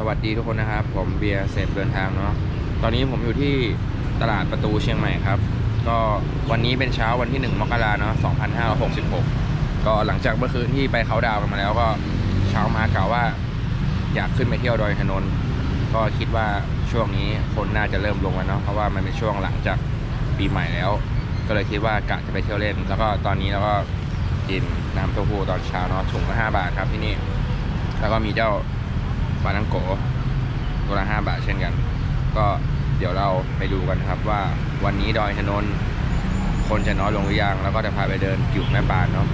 สวัสดีทุกคนนะครับ ผมเบียร์เซฟเดินทางเนาะตอนนี้ผมอยู่ที่ตลาดประตูเชียงใหม่ครับ ก็วันนี้เป็นเช้าวันที่ 1 มกราเนาะ2566 ก็หลังจากเมื่อคืนที่ไปเขาดาวกันมาแล้วก็เช้ามากล่าวว่า อยากขึ้นไปเที่ยวดอยถนนก็คิดว่าช่วงนี้คนน่าจะเริ่มลงแล้วเนาะเพราะว่ามันเป็นช่วงหลังจากปีใหม่แล้ว ก็เลยคิดว่ากะจะไปเที่ยวเล่น แล้วก็ตอนนี้เราก็กินน้ำเต้าหู้ตอนเช้าเนาะถุงละ5บาทครับที่นี่แล้วก็มีเจ้า ปลาทังโกตัวละห้าบาทเช่นกัน ก็เดี๋ยวเราไปดูกันครับว่าวันนี้ดอยชนนคนจะน้อยลงหรือยังแล้วก็จะพาไปเดินกิ่วแม่ปานเนาะ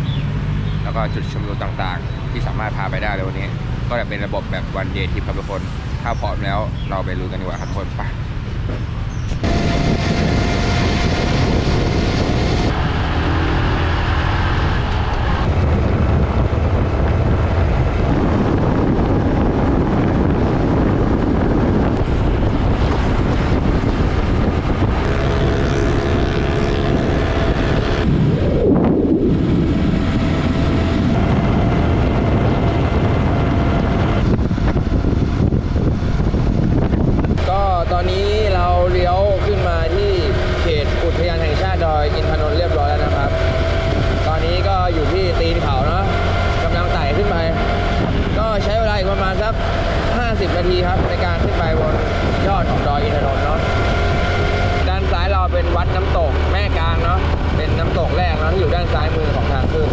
แล้วก็จุดชมวิวต่างๆ ที่สามารถพาไปได้เลยวันนี้ ก็จะเป็นระบบแบบวันเดย์ทริปครับทุกคน ถ้าพร้อมแล้วเราไปรู้กันดีกว่าครับทุกคนไป ก็ตอนนี้เราเลี้ยวขึ้นมาที่เขตอุทยานแห่งชาติดอยอินทนนท์เรียบร้อยแล้วนะครับ ตอนนี้ก็อยู่ที่ตีนเขาเนาะกำลังไต่ขึ้นไป ก็ใช้เวลาอีกประมาณสัก 50 นาทีครับ ในการขึ้นไปบนยอดของดอยอินทนนท์เนาะ ด้านซ้ายเราเป็นวัดน้ำตกแม่กลางเนาะ เป็นน้ำตกแรกเนาะที่อยู่ด้านซ้ายมือของทางขึ้น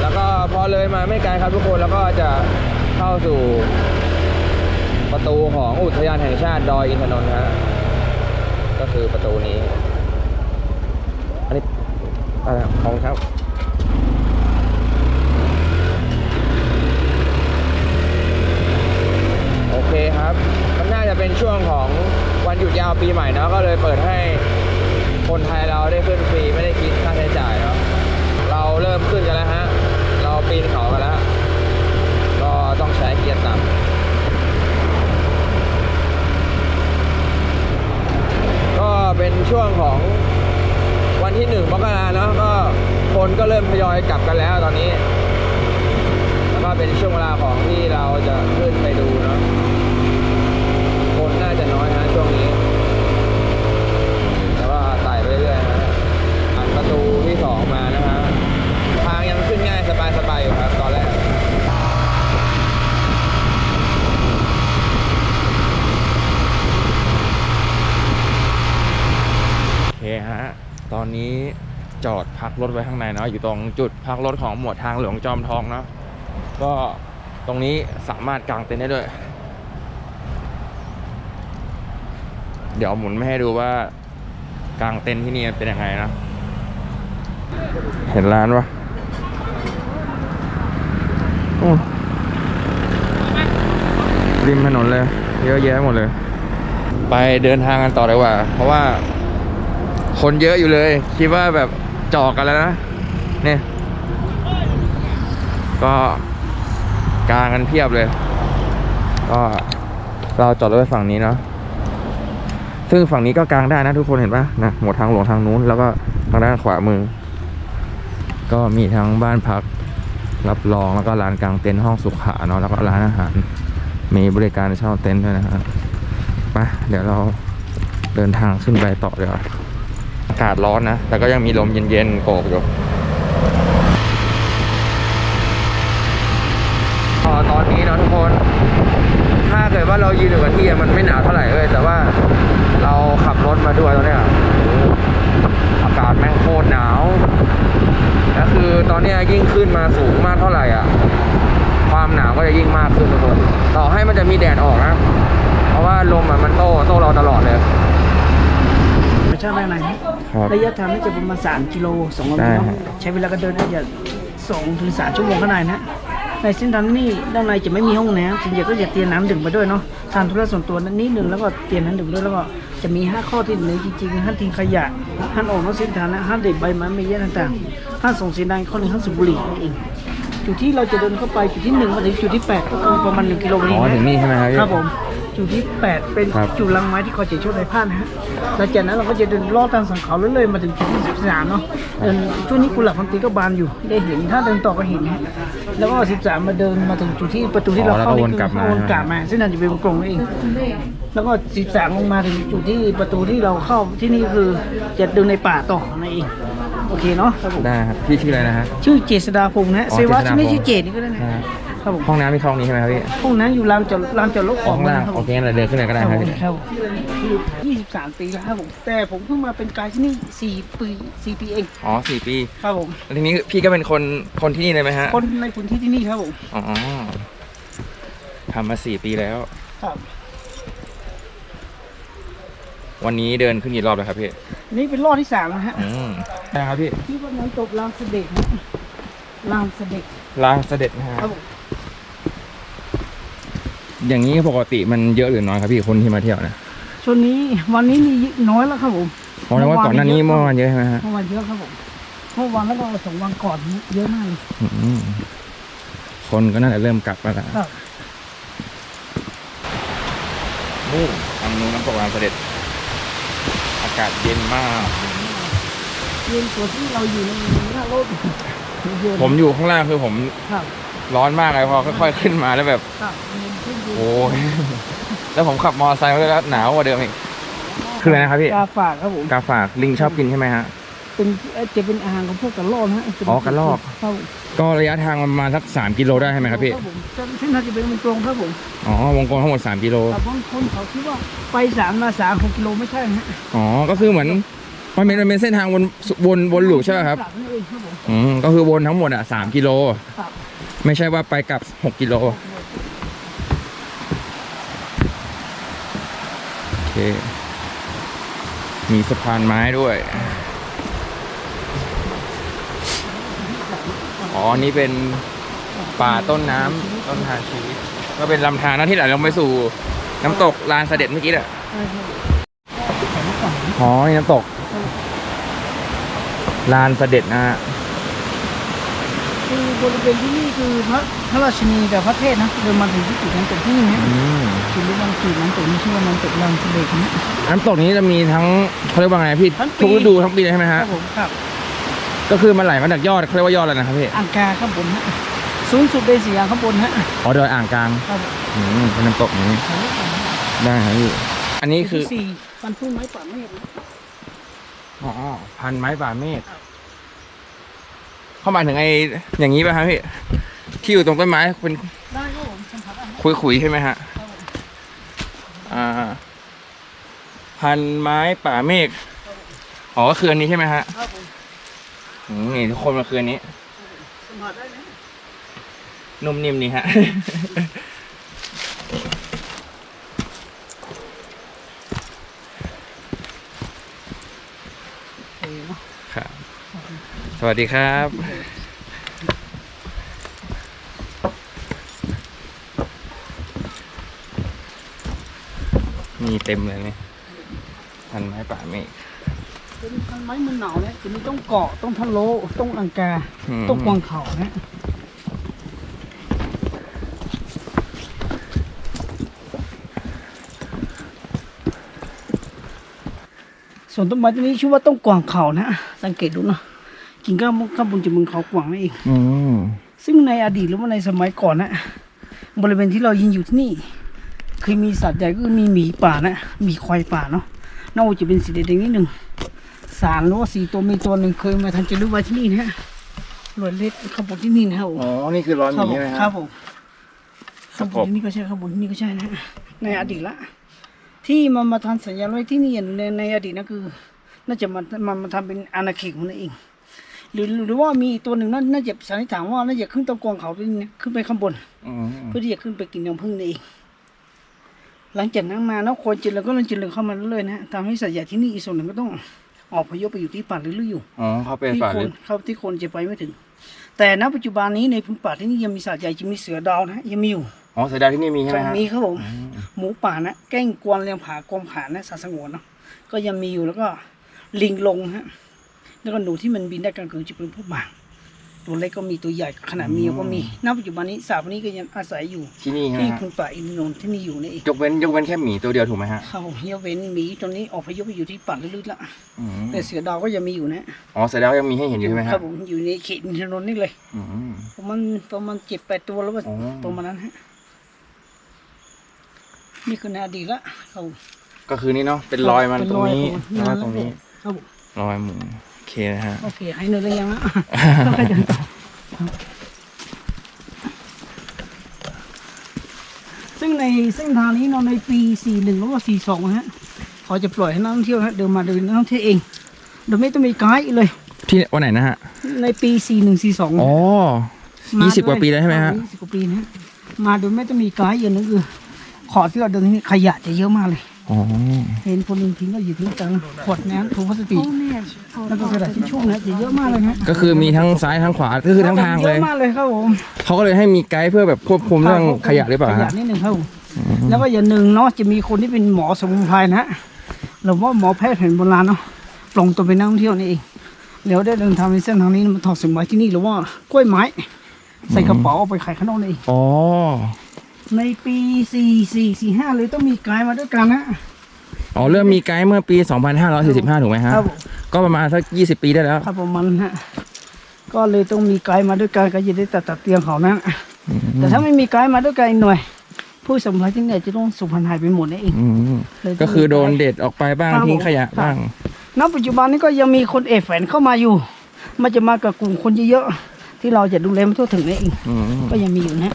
แล้วก็พอเลย มาไม่ไกลครับทุกคนแล้วก็จะเข้าสู่ประตูของอุทยานแห่งชาติดอยอินทนนท์ฮะก็คือประตูนี้ อันนี้อะไรของครับโอเคครับมันน่าจะเป็นช่วงของวันหยุดยาวปีใหม่เนาะก็เลยเปิดให้คนไทยเราได้ขึ้นฟรีไม่ได้คิดค่าใช้จ่ายเนาะเราเริ่มขึ้นกันแล้วฮะ ปีนเขากันแล้ว ก็ต้องใช้เกียร์ต่ำก็เป็นช่วงของวันที่หนึ่งมกราเนาะก็คนก็เริ่มทยอยกลับกันแล้วตอนนี้ แล้วก็เป็นช่วงเวลาของที่เราจะขึ้นไปดูเนาะคนน่าจะน้อยฮะช่วงนี้ แต่ว่าไต่ไปเรื่อยๆฮะผ่านประตูที่สองมานะฮะทางยังขึ้นง่ายสบายๆอยู่ครับตอนแรก โอเคฮะ ตอนนี้จอดพัก รถไว้ข้างในเนาะอยู่ตรงจุดพักรถของหมวดทางหลวงจอมทองเนาะก็ตรงนี้สามารถกางเต็นท์ได้ด้วย เดี๋ยวหมุนไม่ให้ดูว่ากางเต็นท์ที่นี่เป็นยังไงนะเห็นร้านปะริมถนนเลย เยอะแยะหมดเลย ไปเดินทางกันต่อดีกว่า เพราะว่าคนเยอะอยู่เลย คิดว่าแบบ จอกกันแล้วนะเนี่ยก็กลางกันเพียบเลย ก็เราจอดรถไว้ฝั่งนี้เนาะซึ่งฝั่งนี้ก็กลางได้นะทุกคนเห็นปะนะหมดทางหลวงทางนู้นแล้วก็ทางด้านขวามือ ก็มีทั้งบ้านพักรับรองแล้วก็ร้านกลางเต็นท์ห้องสุขาเนาะแล้วก็ร้านอาหาร มีบริการเช่าเต็นท์ด้วยนะฮะไปเดี๋ยวเราเดินทางขึ้นไปต่อเดี๋ยว อากาศร้อนนะ แต่ก็ยังมีลมเย็นๆโกกอยู่พอตอนนี้เนาะทุกคน ถ้าเกิดว่าเรายืนอยู่กับที่มันไม่หนาวเท่าไหร่เลยแต่ว่าเราขับรถมาด้วยตอนเนี้ยอากาศแม่งโคตรหนาวแล้วคือตอนนี้ยิ่งขึ้นมาสูงมากเท่าไหร่อะ ความหนาวก็จะยิ่งมากขึ้นทุกคน ต่อให้มันจะมีแดดออกนะ เพราะว่าลมอะมันโต้โต้เราตลอดเลย ช่ไม่อะไรนะครับระยะทางน่าจะประมาณ3กิโล2กิโลได้เนาะฮะ ใช้เวลาการเดินน่าจะ2ถึง3ชั่วโมงข้างในนะในเส้นทางนี้ด้านในจะไม่มีห้องน้ำส่วนใหญ่ก็จะเตรียมน้ำดื่มไปด้วยเนาะทานธุระส่วนตัวนั้นนิดหนึ่งแล้วก็เตรียมน้ำดื่มด้วยแล้วก็จะมี 5 ข้อที่หนึ่งจริงๆห้ามทิ้งขยะห้ามออกนอกเส้นทางนะห้ามเด็ดใบไม้ไม่เยอะต่างๆห้ามส่งเสียงดังข้อหนึ่งห้ามสูบบุหรี่นั่นเองจุดที่เราจะเดินเข้าไปจุดที่หนึ่งมาถึงจุดที่แปดก็คือประมาณหนึ่งกิโลเมตรอ๋อถึงนี่ใช่ไหมครับพี่ ครับผม จุดจุดที่ 8 เป็นครับ จุดลังไม้ที่คอยเจ็ดโชคในพานนะฮะหลังจากนั้นเราก็จะเดินลอดตามสันเขาเรื่อยๆมาถึงจุดที่13เนาะเดินช่วงนี้กุหลาบพันปีก็บานอยู่ได้เห็นถ้าเดินต่อก็เห็นฮะแล้วก็13มาเดินมาถึงจุดที่ประตูที่เราอ๋อแล้วเข้าก็นี่วนกลับมา วนกลับมาซึ่งนั่นจะเป็นวงกลมนั่นเอง แล้วก็13ลงมาถึงจุดที่ประตูที่เราเข้าที่นี่คือจะเดินในป่าต่อนั่นเองโอเคเนาะครับผม ได้ครับพี่ชื่ออะไรนะฮะ ชื่อเจษดาพงษ์นะฮะอ๋อเซวะเจษฎาไม่พงษ์ชื่อเจดนี่ก็ได้นะนะฮะ ครับผมห้องน้ำมีห้องนี้ใช่ไหมครับพี่ห้องนั้นอยู่ลานจอดลานจอดรถขอ๋อองข้างล่างนะครับโอผมเคงั้นเราเดินขึ้นเลยก็ได้ครับคผรับมพี่ครับผมยี่สิบสามปีแล้วครับผมแต่ผมเพิ่งมาเป็นไกด์ที่นี่สี่ปีสี่ปีเองอ๋อสี่ปีครับผมแล้วทีนี้พี่ก็เป็นคนคนที่นี่เลยไหมฮะคนในพื้นที่ที่นี่ครับผมอ๋อทำมาสี่ปีแล้ว ครับ วันนี้เดินขึ้นกี่รอบแล้วครับพี่นี่เป็นรอบที่สามนะฮะอืมใช่ครับพี่ที่ว่าน้ำตกลานเสด็จนะลานเสด็จลางเสด็จนะฮะครับผม อย่างนี้ปกติมันเยอะหรือน้อยครับพี่คนที่มาเที่ยวนะช่วงนี้วันนี้มีน้อยแล้วครับผมเพราะว่าก่อนหน้านี้เมื่อวานเยอะใช่ไหมฮะเมื่อวานเยอะครับผมเมื่อวานแล้วก็สองวันก่อนนี้เยอะมากเลยอืมคนก็น่าจะเริ่มกลับมาแล้วครับนู่นทางนู้นน้ำตกลางเสด็จ อากาศเย็นมากเย็นกว่าที่เราอยู่ในหน้ารถเย็นผมอยู่ข้างล่างคือผมค รับร้อนมากเลยพอค่อยๆขึ้นมาแล้วแบบครับเย็นขึ้นเย็นโอ้ยแล้วผมขับมอเตอร์ไซค์มาด้วยแล้วหนาวกว่าเดิมอีกคืออะไรนะครับพี่กาฝากครับผมกาฝากลิงชอบกินใช่ไหมฮะเป็นเอ่อจะเป็นอาหารของพวกกระรอกนะฮะจะเป็นอ๋อกระรอกครับก็ระยะทางประมาณสักสามกิโลได้ใช่ไหมครับพี่ผมเส้นทางจะเป็นวงกลมครับผมอ๋อวงกลมทั้งหมดสามกิโลแต่บางคนเขาคิดว่าไปสามมาสามหกกิโลไม่ใช่นะฮะอ๋อก็คือเหมือนมันเป็นมันเป็นเส้นทางวนวนวนลูปใช่ไหมครับกลันั่นเองครับผมอืมก็คือวนทั้งหมดอะสามกิโลครับ ไม่ใช่ว่าไปกลับหกกิโล โอเค มีสะพานไม้ด้วย อ๋อ นี่เป็นป่าต้นน้ำต้นทางชีวิต ก็เป็นลำธารนะที่ไหลลงไปสู่น้ำตกลานเสด็จเมื่อกี้อะใช่ครับแต่เมื่อก่อนนะอ๋อนี่น้ำตก ลานเสด็จนะฮะ บริเวณที่นี่คือพระพระราชินีกับพระเทพนะเดินมาถึงที่จุดนั้นตกที่นี่นะอืมจุดนี้มันจุดนั้นตกนี้ชื่อว่ามันตกลานเสด็จนะ น้ำตกนี้จะมีทั้งเขาเรียกว่าไงพี่ทั้งปี ทุกฤดูทั้งปีเลยใช่ไหมคฮะรับผมครับ ก็คือมันไหลมาจากยอดเขาเรียกว่ายอดอะไรนะครับพี่อังกาข้างบนฮะสูงสุดเป็นสีอย่างข้างบนฮะอ๋อดอยอ่างกลางครับผมอืมเป็นน้ำตกนี้ถ่ายรูปก่อนนะได้ครับพี่อันนี้คือจุดที่สี่ฟันพุ่งไม้ป่าเมฆนะอ๋อพันไม้ป่าเมฆ เข้ามาถึงไอ้อย่างนี้ป่ะครับพี่ที่อยู่ตรงต้นไม้เป็นได้ครับผมสัมผัสได้นะคุยๆใช่ไหมฮะอ่า พันไม้ป่าเมฆอ๋อก็คืออันนี้ใช่ไหมฮะครับผมอืมนี่ทุกคนมาคืออันนี้ สัมผัสได้นะนุ่มนิ่มนี่ฮะ โอเคเนาะ ครับ สวัสดีครับ มีเต็มเลยเนี่ยพันไม้ป่าเมฆเป็นพันไม้มันหนาวเนี่ยจะมีต้องเกาะต้องทะโลต้องอังกาอืมต้องกวางเขานะส่วนต้นไม้ต้นนี้ชื่อว่าต้องกวางเขานะ สังเกตดูเนาะ กิ่งก้านข้างบนจะมึงเขากวางนั่นเอง อืมซึ่งในอดีตหรือว่าในสมัยก่อนนะบริเวณที่เรายืนอยู่ที่นี่เคยมีสัตว์ใหญ่ก็คือมีหมีป่านะหมีควายป่าเนาะนอกจะเป็นสีแดงๆนิดหนึ่งสารหรือว่าสีตัวมีตัวหนึ่งเคยมาทำจะรู้ไว้ที่นี่นะฮะรวยเล็ดข้างบนที่นี่นะครับผม อ๋อ นี่คือร้อนหครับมีผมใช่ไหมฮะครับผมครัข้าบงผบมนที่นี่ก็ใช่ข้างบนที่นี่ก็ใช่นะฮะในอดีตละ ที่มันมาทำสัญญาณไว้ที่นี่ในในอดีตนั่นคือ น่าจะมามามาทำเป็นอาณาเขตของมันเอง หรือหรือว่ามีอีกตัวหนึ่งน่าน่าจะสันนิษฐานว่าน่าจะขึ้นตะกวงเขาไปเนี่ยขึ้นไปข้างบนอืมเพื่อที่จะขึ้นไปกินน้ำผึ้งนี่เองหลังจากนั้นมาเนาะคนจีนเราก็เริ่มจีนเริ่มเข้ามาเรื่อยๆนะทำให้สัตว์ใหญ่ที่นี่อีกส่วนหนึ่งก็ต้องออกพยพไปอยู่ที่ป่าลึกๆอยู่อ๋อเขาเป็นที่ป่าคลึนกเข้าที่คนจะไปไม่ถึง แต่ณปัจจุบันนี้ในพื้นป่าที่นี่ยังมีสัตว์ใหญ่จะมีเสือดาวนะยังมีอยู่อ๋อเสือดาวที่นี่มีใช่ไหมฮะมีครับผมหมูป่านะแก้งกวนเลียงผากรมผานะสัตว์สงวนเนาะก็ยังมีอยู่แล้วก็ลิงลงฮะ แล้วก็หนูที่มันบินได้กลางคืนจะเป็นพวกหมางตัวเล็กก็มีตัวใหญ่ขนาดเมียก็มีณปัจจุบันนี้สาวคนนี้ก็ยังอาศัยอยู่ที่นี่ใช่ไหมที่ฮะคุณป่าอินนนท์ที่นี่อยู่นี่เองยกเว้นยกเว้นแค่หมีตัวเดียวถูกไหมฮะเขาเฮียเว้นหมีตัวนี้ออกพยพไปอยู่ที่ป่าลึกๆละอืมแต่เสือดาวก็ยังมีอยู่นะอ๋อแสดงว่ายังมีให้เห็นอยู่ใช่ไหมคฮะรับผมอยู่ในเขตอินทนนท์นี่เลยอืมประมาณประมาณเจ็ดแปดตัวแล้วก็อ๋อประมาณนั้นฮะนี่คือในอดีตละเขาก็คือนี่เนาะเป็นรอยมันตรงนี้เป็แล้วรก็อยตรงนี้ครับผมรอยหมูโอ เคนะฮะ โอเค ให้เนื้อเรียงละต้องไปเดินต่อซึ่งในเส้นทางนี้เนาะในปี 41หรือว่า42นะฮะเขาจะปล่อยให้นักท่องเที่ยวฮะเดินมาเดินนักท่องเที่ยวเอง โดยไม่ต้องมีไกด์เลย ที่วันไหนนะฮะ ในปี 4142อ๋อมายี่สิบด้กว่าปีแล้วใช่ไหมฮะ ยี่สิบกว่าปีนะฮะมาโดยไม่ต้องมีไกด์อย่างนึงคือ ขอที่เราเดินนี่ขยะจะเยอะมากเลย อ๋อเห็นคนหนึงทิ้งก็หยิบทิ้งจังขวดน้ำถุงพลาสติกแล้วก็กระดาษทิชชู่นะจะเยอะมากเลยฮะก็คือมีทั้งซ้ายทั้งขวาก็คือทั้งทางเลยเยอะมากเลยครับผมเขาก็เลยให้มีไกด์เพื่อแบบควบคุมเรื่องขยะหรือเปล่าขยะฮะนิดหนึ่งครับผมแล้วก็อย่างหนึ่งเนาะจะมีคนที่เป็นหมอสมุนไพรนะฮะหรือว่าหมอแพทย์แผนโบราณเนาะปลงตัวเป็นนักท่องเที่ยวนี่เองแล้วได้เดินทางในเส้นทางนี้มาถอดสมุนไพรที่นี่หรือว่ากล้วยไม้ ใส่กระเป๋าเอาไปขายข้างนอกนี่เองอ๋อ ในปีสี่สี่สี่ห้าเลยต้องมีไกด์มาด้วยกันนะอ๋อเริ่มมีไกด์เมื่อปี 2545 ถูกไหมฮะครับผมก็ประมาณสัก 20 ปีได้แล้วครับผมมันฮะก็เลยต้องมีไกด์มาด้วยกันก็จะได้ตัดตัดเตียงเขานะแต่ถ้าไม่มีไกด์มาด้วยกันอีกหน่วย ผู้สมัยที่เนี่ยจะต้องสูญพันธุ์หายไปหมดนั่นเองอืมเลยต้งก็คือโดนมีไกด์เด็ดออกไปบ้างครับทิ้งผมขยะบ้าง ณปัจจุบันนี้ก็ยังมีคนเอกแฝงเข้ามาอยู่ มันจะมากับกลุ่มคนเยอะๆที่เราจะดูแลไม่ทั่วถึงนั่นเอง อืมก็ยังมีอยู่นะ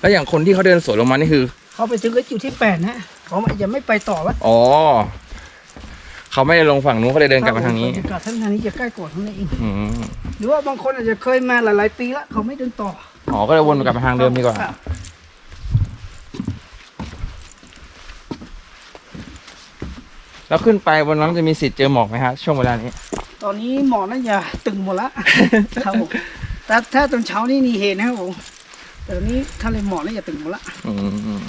แล้วอย่างคนที่เขาเดินสวนลงมานี่คือ เขาไปถึงก็จุดที่แปดนะเขาอาจจะไม่ไปต่อวะอ๋อเขาไม่ได้ลงฝั่งนู้นเขาเลยเดินกลับมาทางนี้บรรยากาศทางนี้จะใกล้กว่าทางนี้เองอืมหรือว่าบางคนอาจจะเคยมาหลายๆปีแล้วเขาไม่เดินต่ออ๋อก็เลยวนกลับมาทางเดิมดีกว่าครับแล้วขึ้นไปบนนั้นจะมีสิทธิ์เจอหมอกไหมฮะช่วงเวลานี้ ตอนนี้หมอกน่าจะตึงหมดละครับผมแต่ถ้าตอนเช้านี่มีเห็นนะครับผม แต่ตอนนี้ทะเลหมอกน่าจะตึงหมดละอืม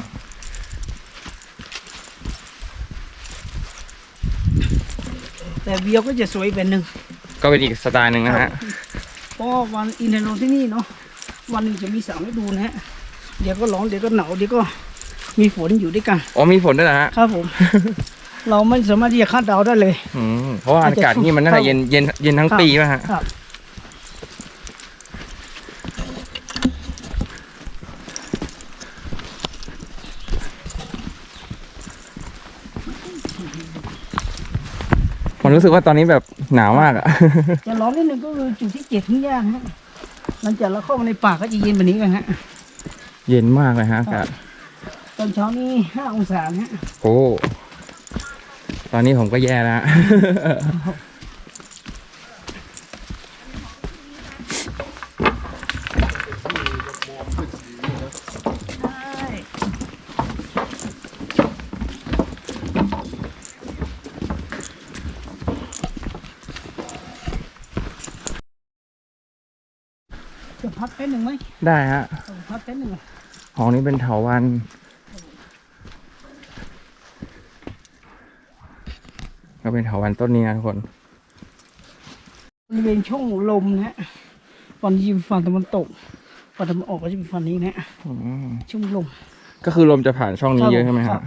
แต่วิวก็จะสวยเป็นหนึ่งก็เป็นอีกสไตล์หนึ่งนะฮะเพราะว่าวันอินเทอร์โนที่นี่เนาะวันหนึงจะมีสามฤดูนะฮะเดี๋ยวก็ร้อนเดี๋ยวก็หนาวเดี๋ยวก็มีฝนอยู่ด้วยกันอ๋อมีฝนด้วยนะฮะครับผม เราไม่สามารถที่จะคาดเดาได้เลย อืมเพราะว่าอากาศที่นี่มันน่าจะเย็นเย็นเย็นทั้งปีป่ะฮะครับ มันรู้สึกว่าตอนนี้แบบหนาวมากอะจะร้อนนิดนึงก็คือจุดที่เจ็ดทุ่งหญ้าฮะหลังจากเราเข้ามาในป่าก็จะเย็นแบบนี้กันฮะ เย็นมากเลยฮะอากาศตอนเช้านี่ห้าองศานะฮะ โอ้ ตอนนี้ผมก็แย่แล้วฮะ จะพักแป๊บหนึ่งไหมได้ฮะเอาพักแป๊บหนึ่งอะห้องนี้เป็นเถาวันก็เป็นเถาวันต้นนี้นะทุกคนบริเวณช่องลมนะฮะฝั่งนี้จะเป็นฝั่งตะวันตกฝั่งตะวันออกก็จะเป็นฝั่งนี้นะฮะอืมช่องลม ก็คือลมจะผ่านช่องนี้เยอะใช่ไหมคครัรับบ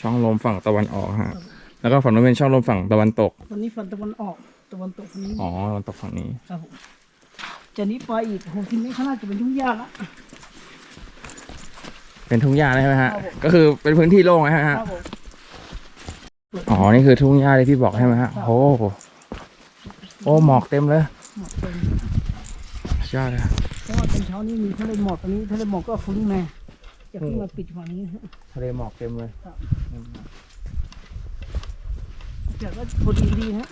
ช่องลมฝั่งตะวันออกฮะ แล้วก็ฝั่งนู้นเป็นช่องลมฝั่งตะวันตกวันนี้ฝั่งตะวันออก ตะวันตกฝั่งนี้ อ๋อ ตะวันตกฝั่งนี้ ครับผม จากนี้ไปอีกโหทีนี้ข้างหน้าจะเป็นทุ่งหญ้าละ เป็นทุ่งหญ้าเลยใช่ไหมฮะ ครับผม ก็คือเป็นพื้นที่โล่งนะฮะครับผม อ๋อ นี่คือทุ่งหญ้าที่พี่บอกใช่ไหมฮะโอ้โหโอ้หมอกเต็มเลยหมอกเต็มยอดเลยเพราะว่าตอนเช้านี้มีทะเลหมอกตอนนี้ทะเลหมอกก็ฟุ้งมาจะขึ้นมาปิดฝั่งนี้นะฮะ ทะเลหมอกเต็มเลยแต่ก็พอดีดีนะ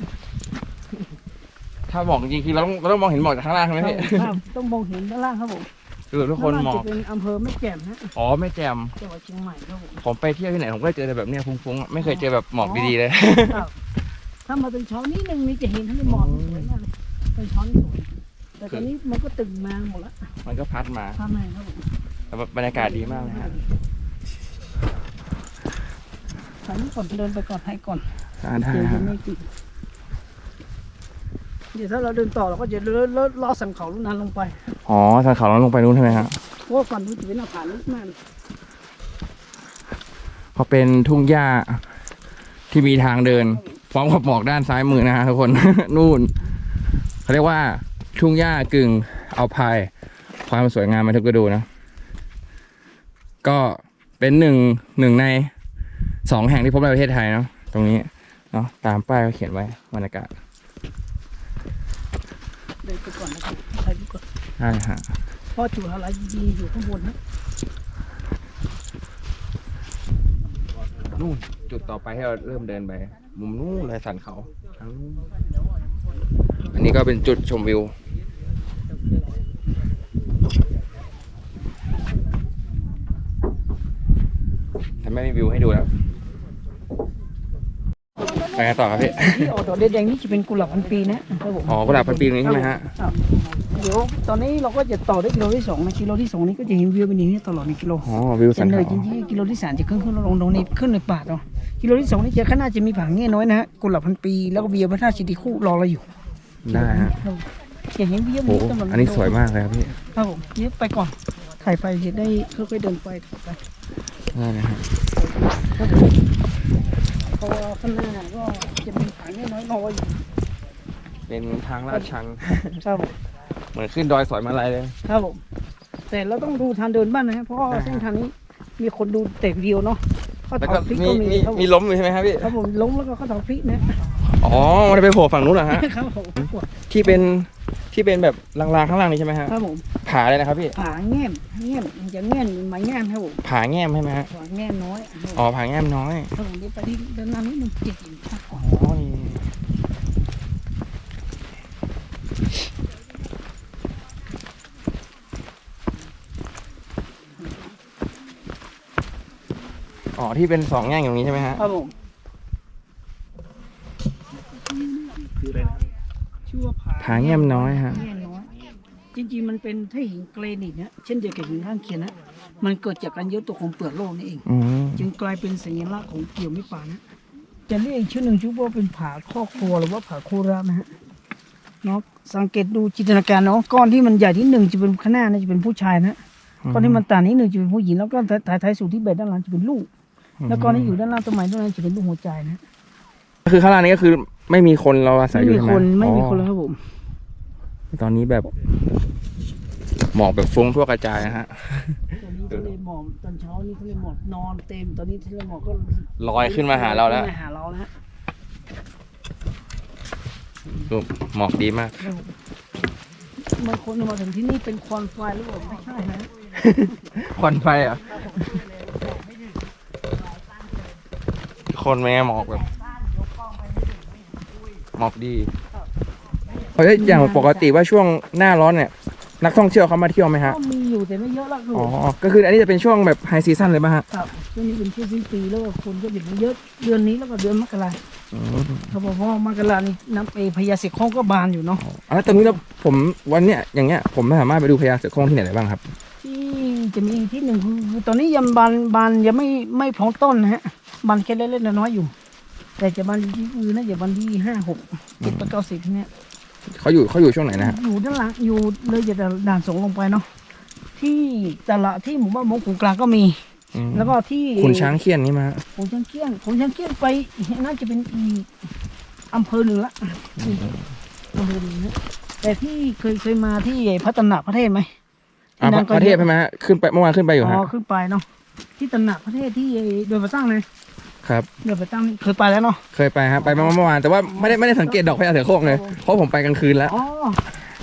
ถ้าหมอกจริงๆคือเราต้องเราต้องมองเห็นหมอกจากข้างล่างใช่ไหมพี่ครับต้องมองเห็นด้านล่างครับผมคือทุกคนด้าหมล่างอกจะเป็นอำเภอแม่แจ่มฮะอ๋อแม่แจ่มจังหวัดเชียงใหม่ครับผม ผมไปเที่ยวที่ไหนผมก็เจอแต่แบบเนี้ยฟุ้งๆอะไม่เคยเจอแบบหมอกดีๆเลย ครับถ้ามาตอนเช้านิดนึงนี่จะเห็นทะเลหมอกสวยมากเลยตอนเช้านี่สวยแต่ตอนนี้มันก็ตึงมาหมดแล้วมันก็พัดมาข้างในครับผมแต่แบบบรรยากาศดีมากเลยฮะถ่ายรูปก่อนเดินไปก่อนให้ก่อนอ่าได้เดี๋ยวครัจะบไม่ติด เดี๋ยวถ้าเราเดินต่อเราก็จะเลอะเลอะลอดสันเขาลูกนั้นลงไปอ๋อทางเขาเราลงไปนู้นใช่ไหมฮะเพราะว่าก่อนที่จะเป็นหน้าผาลึกมากพอเป็นทุ่งหญ้าที่มีทางเดิน พร้อมกับหมอกด้านซ้ายมือนะฮะทุกคน นู่นเขาเรียกว่าทุ่งหญ้ากึ่งเอาพายความสวยงามมาทุกฤดูนะ ก็เป็นหนึ่งหนึ่งในสองแห่งที่พบในประเทศไทยเนาะตรงนี้เนาะตามป้ายเขาเขียนไว้บรรยากาศ เดินไปก่อนนะครับถ่ายรูปก่อนใช่ฮะเพราะจุดอะไรดีอยู่ข้างบนนะนู่นจุดต่อไปให้เราเริ่มเดินไป มุมนู้นเลยสันเขาทางนู้นอันนี้ก็เป็นจุดชมวิวแต่ไม่มีวิวให้ดูแล้ว ไปกันต่อครับพี่ที่ออกดอกแดงๆนี่จะเป็นกุหลาบพันปีนะครับผมอ๋อกุหลาบพันปีตรงนี้ใช่ไหมฮะครับเดี๋ยวตอนนี้เราก็จะต่อได้กิโลที่สองนะกิโลที่สองนี้ก็จะเห็นวิวเป็นอย่างนี้ตลอดในกิโลอ๋อวิวสัจะนเหนื่อยเขาจริงๆกิโลที่สามจะขึ้นขึ้นลงลงตรงนี้ขึ้นในป่าเนาะกิโลที่สองนี่จะข้างหน้าจะมีผาเงี้ยน้อยนะฮะกุหลาบพันปีแล้วก็เบียร์พระธาตุสิทธิคู่รอเราอยู่ได้ฮะครับจะเห็นวิวโอ้ตลอดอันนี้สวยมากเลยครับพี่ครับผมนี่ไปก่อนถ่ายไปจะได้ค่อยๆเดินไปถ่ายไปได้เลยฮะครับผม เพราะว่าข้างหน้าก็จะมีผาเงี้ยน้อยรออยู่เป็นทางลาดชันครับผมเหมือนขึ้นดอยสอยมาลายเลย ครับผมแต่เราต้องดูทางเดินบ้างนะครับเพราะว่าอ่าเส้นทางนี้มีคนดูแต่วิวเนาะเขา แล้วถก็อดพริกมีก็มีมีครับผมมีล้มอยู่ใช่ไหมครับพี่ครับผมล้มแล้วก็เขาถอดพริกนะอ๋อมันจะไปโผล่ฝั่งนู้นเหรอฮะครับผมที่เป็นที่เป็นแบบรางๆข้างล่างนี้ใช่ไหมฮะครับผมผาเลยนะครับพี่ผาแง่มแง่มมันจะแง่มไม้แง่มครับผมผาแง้มใช่ไหมฮะผาแง่มน้อยครับผมอ๋อผาแง้มน้อยครับผมเดี๋ยวไปที่ด้านหน้านิดนึงเจ็ดอินชักอ๋อนี่ อ๋อที่เป็นสองแง่งอย่างนี้ใช่ไหมฮะครับผมชื่อว่าผาผาแง้มน้อยฮะ แง่มน้อยจริงๆมันเป็นถ้าหินเกรนิตนะเช่นเดียวกับหินข้างเคียงนะมันเกิดจากการยึดตัวของเปลือกโลกนี่เอง อืมจึงกลายเป็นสัญลักษณ์ของเกี่ยวมิป่านะ จะเรียกอีกชื่อหนึ่งชื่อว่าเป็นผาครอบครัวหรือว่าผาโคราชนะฮะเนาะสังเกตดูจินตนาการเนาะก้อนที่มันใหญ่ที่หนึ่งจะเป็นข้างหน้านะจะเป็นผู้ชายนะก้อนที่มันต่างนี้หนึ่งจะเป็นผู้หญิงแล้วก็ท้ายท้ายๆสู่ที่เบ็ดด้านหลังจะเป็นลูก แล้วก้อนที่อยู่ด้านล่างต้นไม้ต้นนั้นจะเป็นลูกหัวใจนะคือข้างล่างนี้ก็คือไม่มีคนเราอาศัยไม่อยู่มีใช่ไหมคนไม่มีอ๋อคนเลยครับผมตอนนี้แบบหมอกแบบฟุ้งทั่วกระจายนะฮะ ตอนนี้ทะเลหมอกตอนเช้านี่ทะเลหมอกนอนเต็ม ตอนนี้ทะเลหมอกก็ลอยขึ้นมาหาเราแล้วขึ้นมาหาเรานะฮะดูหมอกดีมากครับผมบางคนมาถึงที่นี่เป็นควันไฟหรือเปล่าไม่ใช่นะควันไฟเหรอะ คนแม่หมอกแบบหมอกดีเฮ้ยอย่างปกติว่าช่วงหน้าร้อนเนี่ยนักท่องเที่ยวเขามาเที่ยวไหมฮะก็มีอยู่แต่ไม่เยอะละคืออ๋อก็คืออันนี้จะเป็นช่วงแบบไฮซีซั่นเลยป่ะฮะครับช่วงนี้เป็นช่วงสิ้นปีแล้วก็คนก็หยุดมาเยอะเดือนนี้แล้วก็เดือนมกราอืมเขาบอกว่ามกรานี่น้ำเอพญาเสือโคร่งก็บานอยู่เนาะอ๋อแล้วตอนนี้เราผมวันเนี้ยอย่างเงี้ยผมสามารถไปดูพญาเสือโคร่งที่ไหนได้บ้างครับที่จะมีอีกที่หนึ่งคือคือตอนนี้ยังบานบานยังไม่ไม่พร้อมต้นนะฮะ บานแค่เล็กๆน้อยๆอยู่ แต่จะบานที่อื่นน่าจะบานที่ห้าหกเจ็ดแปดเก้าสิบเนี่ยเขาอยู่เขาอยู่ช่วงไหนนะฮะอยู่ด้านหลังอยู่เลยจากด่านสงลงไปเนาะที่ตลาดที่หมู่บ้านมงกุฎกลางก็มี อืมแล้วก็ที่คุณช้างเขี้ยนนี่มาผมช่างเกี้ยนผมช่างเกี้ยนไปน่าจะเป็นอีกอำเภอหนึ่งละอำเภอหนึ่งนะแต่ที่เคยเคยมาที่พัฒนาประเทศไหมอ่าที่นั่นก็ประเทศยอ ใช่ไหมฮะขึ้นไปเมื่อวานขึ้นไปอยู่อ๋ฮะอขึ้นไปเนาะที่ตำหนักประเทศที่โดยประตั้งเลย ครับโดยประตั้งเคยไปแล้วเนาะเคยไปครับไปมาเมื่อวานแต่ว่าไม่ได้ไม่ได้สังเกตดอกพญาเสือโคร่งเลยเพราะผมไปกลางคืนแล้ว อ๋อ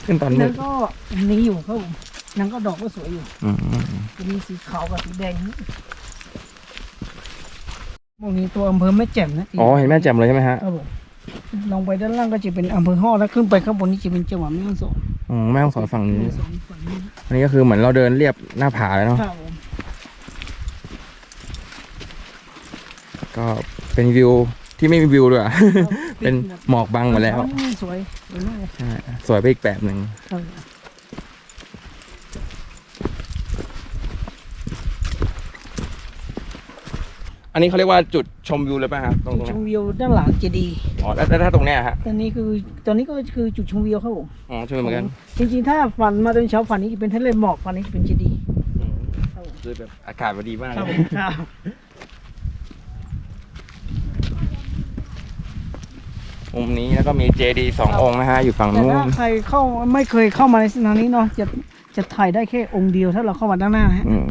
ขึ้นตอนมืนั่ดนก็มีอยู่ครับผมนั่นก็ดอกก็สวยอยู่อืมจะมีสีขาวกับสีแดงนี่พวกนี้ตัวอำเภอแม่แจ่มนะอ๋อเห็นแม่แจ่มเลยใช่ไหมฮะครับผมลงไปด้านล่างก็จะเป็นอำเภอฮอดแล้วขึ้นไปข้างบนนี่จะเป็นจังหวัดแม่ฮ่องสอนอืมแม่ต้องสอนฝั่งนี้แม่ฮ่องสอนฝั่งนี้อันนี้ก็คือเหมือนเราเดินเรียบหน้าผาเลยเนาะครับผม ก็เป็นวิวที่ไม่มีวิวด้วยอะ เป็นหมอกบังหมดแล้วนี่สวยสวยมากเลยใช่สวยไปอีกแบบหนึ่งครับอันนี้เขาเรียกว่าจุดชมวิวเลยป่ะครับตรงตรงชนั้นมวิวด้านหลังเจดีย์อ๋อแล้วแล้วถ้าตรงเนี้ยฮะตอนนี้คือตอนนี้ก็คือจุดชมวิวครับผมอ๋อชมวิวเหมือนกันจริงๆ ถ้าฝันมาตอนเช้าฝันนี้จะเป็นทะเลหมอกฝันนี้จะเป็นเจดีย์อืมครับผมคือแบบอากาศพอดีมากครับเลผยมครับ มุมนี้แล้วก็มีเจดีสององค์นะฮะอยู่ฝั่งแต่นู้น ถ้าใครเข้าไม่เคยเข้ามาในเส้นทางนี้เนาะจะจะถ่ายได้แค่องค์เดียวถ้าเราเข้ามาด้านหน้านะฮะอืม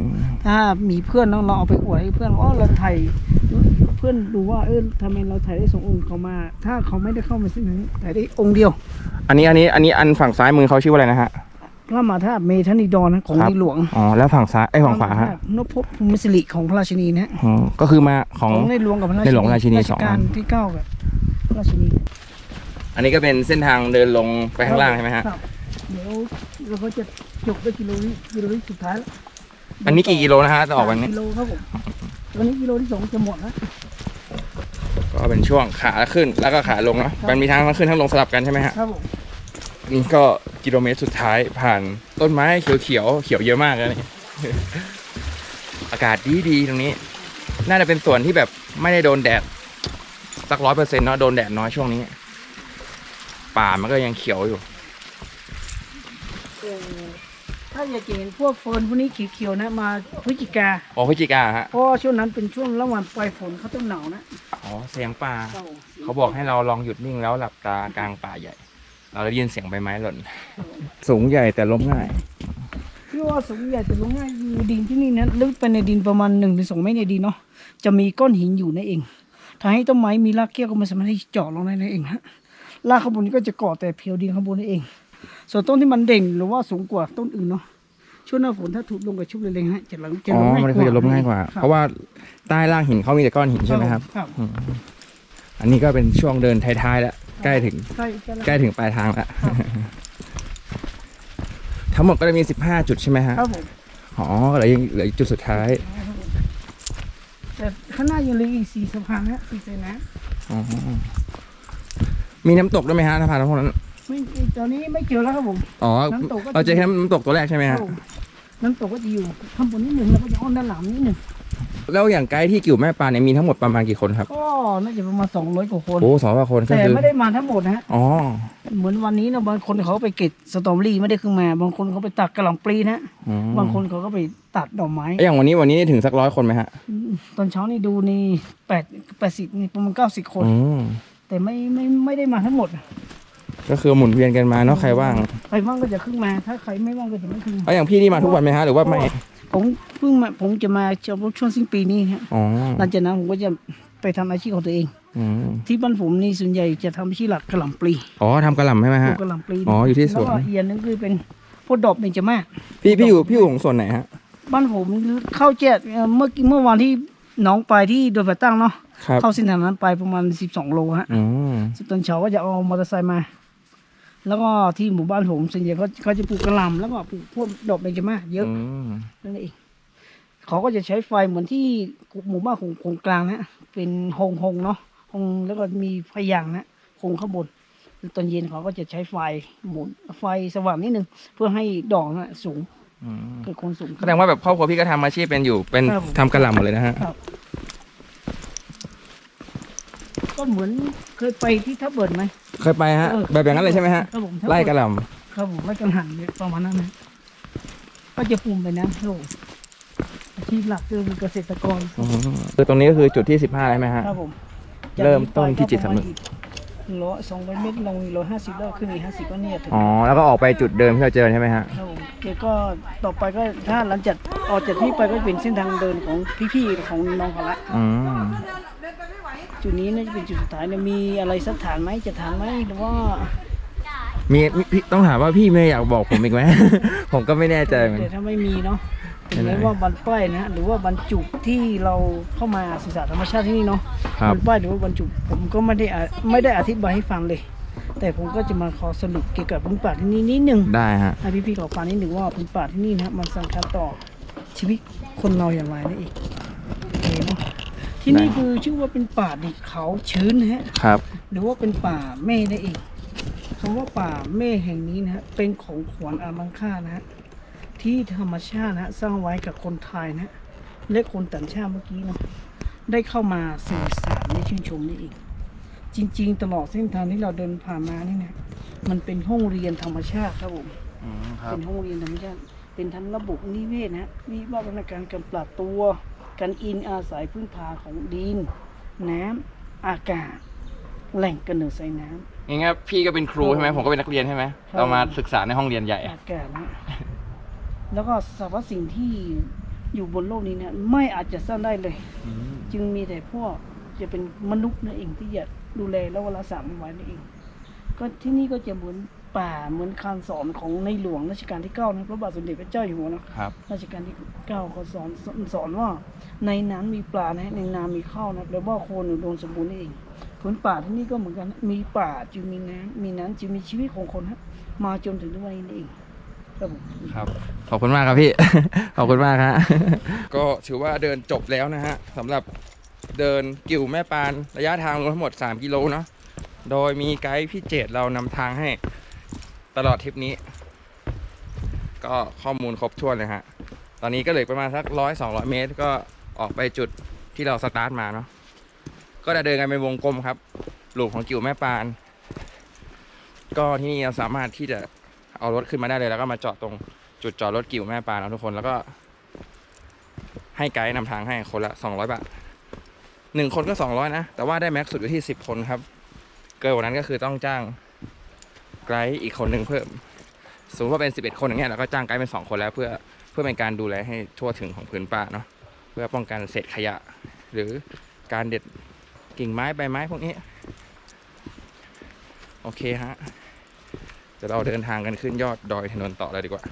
ถ้ามีเพื่อนเนาะเราเอาไปอวดให้เพื่อนว่าเราถ่ายเพื่อนดูว่าเออทำไมเราถ่ายได้สององค์เขามา ถ้าเขาไม่ได้เข้ามาเส้นทางนี้ถ่ายได้องค์เดียว อันนี้อันนี้อันนี้อันฝั่งซ้ายมือเขาชื่อว่าอะไรนะฮะ พระมหาธาตุเมธานิดรนะของครับ ในหลวงอ๋อแล้วฝั่งซ้ายไอ้ยฝั่งขวาฮะนพภูมิสิริของพระราชินีนะฮะอ๋อก็คือมาของ ของในหลวงกับพระราชินีในหลวงราชินีสองอันชกาลที่เก้ากับพ ระราชินีอันนี้ก็เป็นเส้นทางเดินลงไปข้างล่างใช่ไหมฮะครับเดี๋ยวเราก็จะจบด้วยกิโลนี้กิโลที่สุดท้ายแล้วอันนี้กี่กิโลนะฮะจะออกวันนี้ กิโลครับผมวันนี้กิโลที่สองจะหมดแล้วก็เป็นช่วงขาขึ้นแล้วก็ขาลงเนาะมันมีทางทั้งขึ้นทั้งลงสลับกันใช่ไหมฮะครับผมนี่ก็กิโลเมตรสุดท้ายผ่านต้นไม้เขียวเขียวๆเขียวเยอะมากเลยนี่ อากาศดีดีๆตรงนี้ น่าจะเป็นส่วนที่แบบไม่ได้โดนแดด สักร้อยเปอร์เซ็นต์เนาะโดนแดดน้อยช่วงนี้ ป่ามันก็ยังเขียวอยู่เอ่อถ้าอยากจะเห็นพวกเฟิร์นพวกนี้เขียวๆนะมาพฤศจิกาอ๋อพฤศจิกาฮะ เพราะว่าช่วงนั้นเป็นช่วงระหว่างปลายฝนเขาต้องหนาวนะอ๋อเสียงป่าครับผมเขาบอกให้เราลองหยุดนิ่งแล้วหลับตากลางป่าใหญ่ เราได้ยินเสียงใบไม้หล่น สูงใหญ่แต่ล้มง่ายที่ว่าสูงใหญ่แต่ลงง่ายคือดินที่นี่นะลึกไปในดินประมาณหนึ่งถึงสองเมตรในดินเนาะจะมีก้อนหินอยู่นั่นเอง ถ้าให้ต้นไม้มีรากเกี้ยวก็ไม่สามารถที่จะเจาะลงได้นั่นเองฮะรากข้างบนนี้ก็จะเกาะแต่เพียวดินข้างบนนั่นเอง ส่วนต้นที่มันเด่งหรือว่าสูงกว่าต้นอื่นเนาะช่วงหน้าฝนถ้าถูกลงกับชุบเร็งๆฮะจะล้มจะอ๋อล้มง่ายกมันว่าคือจะล้มง่ายกว่าคบเพราะว่าใต้ล่างหินเขามีแต่ก้อนหินใช่ไหมครับ ครับอืมอันนี้ก็เป็นช่วงเดินท้ายๆแล้วใกล้ถึงใกล้ใกล้แล้ว ใกล้ถึงปลายทางแล้ว ครับ ทั้งหมดก็จะมี 15 จุดใช่ไหมฮะ ครับผม อ๋อเหลือยังเหลืออีกจุดสุดท้าย แต่ข้างหน้ายังเหลืออีกสี่สะพานนะสี่เซนนะอ๋อมีน้ำตกด้วยไหมฮะสะพานทั้งพวกนั้นไม่ตอนนี้ไม่เจอแล้วครับผม อ๋อ น้ำตกก็ เราเจอแค่น้ำตกตัวแรกใช่ไหมครัฮะบผมน้ำตกก็จะอยู่ข้างบนนิดหนึ่งแล้วก็จะอ้อมด้านหลังนิดหนึ่ง แล้วอย่างไกด์ที่กิ่วแม่ปลาเนี่ยมีทั้งหมดประมาณกี่คนครับ ก็น่าจะประมาณสองร้อยกว่าคน โอ้สองร้อยคนก็แต่คือไม่ได้มาทั้งหมดนะฮะ อ๋อเหมือนวันนี้นะบางคนเขาไปเก็บสตรอเบอรี่ไม่ได้ขึ้นมา บางคนเขาไปตัดกระหล่ำปลีนะ อืมบางคนเขาก็ไปตัดดอกไม้เอ้ยอย่างวันนี้วันนี้ถึงสักร้อยคนไหมฮะอืมตอนเช้านี่ดูนี่แปดแปดสิบนี่ประมาณเก้าสิบคน อืมแต่ไม่ไม่ไม่ได้มาทั้งหมด ก็คือหมุนเวียนกันมาเนาะใครว่างใครว่างก็จะขึ้นมา ถ้าใครไม่ว่างก็จะไม่ขึ้นมาเอาอย่างพี่นี่มาทุกวันไหมฮะหรือว่าไม่ผมเพิ่งมาผมจะมาเฉพาะช่วงสิ้นปีนี้ฮะอ๋อหลังจากนั้นผมก็จะไปทำอาชีพของตัวเองอืมที่บ้านผมนี่ส่วนใหญ่จะทำอาชีพหลักกระหล่ำปลีอ๋อทำกระหล่ำใช่ไหมปลูฮะกกระหล่ำปลีอ๋ออยู่ที่สวนแล้วก็อีกอันหนึงคือเป็นพวกดอกเบญจมาศพี่พี่อยู่พี่อยู่ของส่วนไหนฮะบ้านผมเข้าเจ็ดเอ่อเมื่อกี้เมื่อวานที่น้องไปที่โดยประตั้งเนาะครับเข้าเส้นทางนั้นไปประมาณสิบสองโลฮะอืมสิบตอนเช้าก็จะเอามอเตอร์ไซค์มา แล้วก็ที่หมู่บ้านผมส่วนใหญ่เขาเขาจะปลูกกระหล่ำแล้วก็ปลูกพวกดอกเบญจมาศเยอะอืมนั่นเองเขาก็จะใช้ไฟเหมือนที่หมู่บ้านของโครงกลางนะเป็นหงหงเนาะหงแล้วก็มีไฟยางนะหงข้างบนตอนเย็นเขาก็จะใช้ไฟหมุนไฟสว่างนิดนึงเพื่อให้ดอกนะสูงอืมเกิดคนสูงแสดงว่าแบบครอบครัวพี่ก็ทำอาชีพเป็นอยู่เป็นครับผม ทำกระหล่ำหมดเลยนะฮะ ครับ ก็เหมือนเคยไปที่ทับเบิร์ดไหม เคยไปฮะ เออแบบอย่างนั้นเลยใช่ไหมฮะ ครับผมทับ ไล่เบิดกระหล่ครับผมไล่กันหันเนี่ยประมาณนั้นนะก็จะปลูกไปนะโอ้อาชีพหลักคือเกษตรกรำอืมคือตรงนี้ก็คือจุดที่สิบห้าใช่ไหมฮะ ครับผมเริ่มต้นที่จิตสำนึก ร้อยสองร้อยเมตรลงร้อยห้าสิบแล้วขึ้นอีกห้าสิบก็เนี่ยถึงอ๋อ แล้วก็ออกไปจุดเดิมที่เราเจอใช่ไหมฮะ ครับผมเดี๋ยวก็ต่อไปก็ถ้าหลังจากออกจากที่ไปก็เป็นเส้นทางเดินของพี่ๆของน้องเขาละอืม จุดนี้น่าจะเป็นจุดสุดท้ายเนี่ยมีอะไรสักฐานไหมจะฐานไหมหรือว่า มีมีพี่ต้องถามว่าพี่ไม่อยากบอกผมอีกไหม ผมก็ไม่แน่ใจเหมือนแต่กัน ถ้าไม่มีเนาะถึงไม่แม้เป็นไรว่าบรรป้ายนะหรือว่าบรรจุที่เราเข้ามาศึกษาธรรมชาติที่นี่เนาะครับบรรป้ายหรือว่าบรรจุผมก็ไม่ได้อะไม่ได้อธิบายให้ฟังเลย แต่ผมก็จะมาขอสรุปเกี่ยวกับพื้นป่าที่นี่นิดนึงได้ฮะ ให้พี่ๆขอฟังนิดหนึ่งว่าพื้นป่าที่นี่นะมันสำคัญต่อชีวิตคนเราอย่างไรนั่นเองโอเคเนาะ ที่นี่ได้คือชื่อว่าเป็นป่าดิบเขาชื้นนะฮะครับ หรือว่าเป็นป่าเม่นั่นเองคำว่าป่าเม่แห่งนี้นะฮะเป็นของขวัญอันล้ำค่านะฮะที่ธรรมชาตินะฮะสร้างไว้กับคนไทยนะฮะและคนต่างชาติเมื่อกี้เนาะได้เข้ามาสื่อสารในชื่นชมนี่เองจริง ๆ ตลอดเส้นทางที่เราเดินผ่านมานี่นะมันเป็นห้องเรียนธรรมชาติครับผมอืมครับเป็นห้องเรียนธรรมชาติ เป็นทั้งระบบนิเวศนะวิวัฒนาการการปรับตัว การอิงอาศัยพื้นฐานของดิน น้ำอากาศ แหล่งกำเนิดสายน้ำงั้นพี่ก็เป็นครูใช่ไหมผมก็เป็นนักเรียนใช่ไหมครับ เรามาศึกษาในห้องเรียนใหญ่ อากาศนะแล้วก็สรรพสิ่งที่อยู่บนโลกนี้เนี่ยไม่อาจจะสร้างได้เลยอืมจึงมีแต่พวกจะเป็นมนุษย์นั่นเองที่จะดูแลและวรักษามันไว้นั่นเอง ก็ที่นี่ก็จะเหมือน ป่าเหมือนคำสอนของในหลวงรัชกาลที่เก้านะพระบาทสมเด็จพระเจ้าอยู่หัวเนอะครับรัชกาลที่เก้าเขาสอนสอนสอนว่า ในนั้นมีปลานะในนามีข้าวนะแล้วว่าโคนอุดมสมบูรณ์นี่เองพื้นป่าที่นี่ก็เหมือนกันนะมีป่าจึงมีน้ำมีน้ำจึงมีชีวิตของคนฮะมาจนถึงทุกวันนี้นี่เองครับผมครับขอบคุณมากครับพี่ ขอบคุณมากครับก็ถือว่าเดินจบแล้วนะฮะสำหรับเดินกิ่วแม่ปานระยะทางรวมทั้งหมด 3 กิโลเนาะโดยมีไกด์พี่เจตเรานำทางให้ ตลอดทริปนี้ ก็ข้อมูลครบถ้วนเลยฮะ ตอนนี้ก็เหลือประมาณสักร้อยสองร้อยเมตร ก็ออกไปจุดที่เราสตาร์ทมาเนาะก็จะเดินกันเป็นวงกลมครับหลูกของกิ่วแม่ปาน ก็ที่นี่เราสามารถที่จะเอารถขึ้นมาได้เลยแล้วก็มาจอดตรงจุดจอดรถกิ่วแม่ปานเอาทุกคนแล้วก็ให้ไกด์นำทางให้คนละสองร้อยบาทหนึ่งคนก็สองร้อยนะ แต่ว่าได้แม็กซ์สุดอยู่ที่สิบคนครับ เกินกว่านั้นก็คือต้องจ้าง ไกด์อีกคนหนึ่งเพิ่มสมมติว่าเป็น 11 คนอย่างเงี้ยเราก็จ้างไกด์เป็น 2 คนแล้วเพื่อเพื่อเป็นการดูแลให้ทั่วถึงของพื้นป่าเนาะเพื่อป้องกันเศษขยะ หรือการเด็ดกิ่งไม้ใบไม้พวกนี้ โอเคฮะเดี๋ยวเราเดินทางกันขึ้นยอดดอยถนนต่อเลยดีกว่า